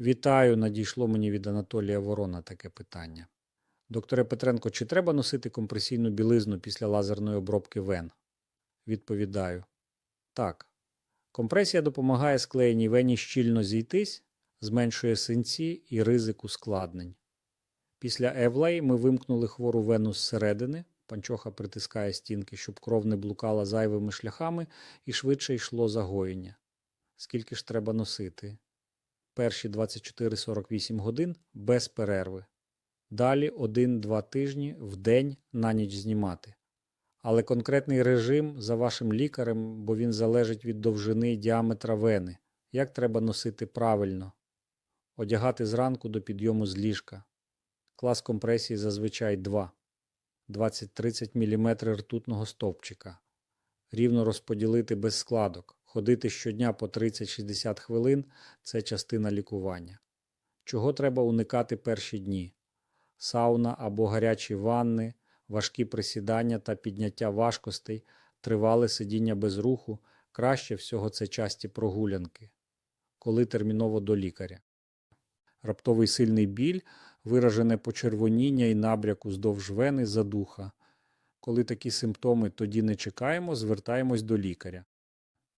Вітаю, надійшло мені від Анатолія Ворона таке питання. Докторе Петренко, чи треба носити компресійну білизну після лазерної обробки вен? Відповідаю. Так. Компресія допомагає склеєній вені щільно зійтись, зменшує синці і ризик ускладнень. Після Евлей ми вимкнули хвору вену зсередини, панчоха притискає стінки, щоб кров не блукала зайвими шляхами і швидше йшло загоєння. Скільки ж треба носити? Перші 24-48 годин без перерви. Далі 1-2 тижні в день на ніч знімати. Але конкретний режим за вашим лікарем, бо він залежить від довжини діаметра вени. Як треба носити правильно? Одягати зранку до підйому з ліжка. Клас компресії зазвичай 2. 20-30 мм ртутного стовпчика. Рівно розподілити без складок. Ходити щодня по 30-60 хвилин це частина лікування. Чого треба уникати перші дні? Сауна або гарячі ванни, важкі присідання та підняття важкостей, тривале сидіння без руху, краще всього це часті прогулянки. Коли терміново до лікаря. Раптовий сильний біль, виражене почервоніння і набряк уздовж вени задуха. Коли такі симптоми, тоді не чекаємо, звертаємось до лікаря.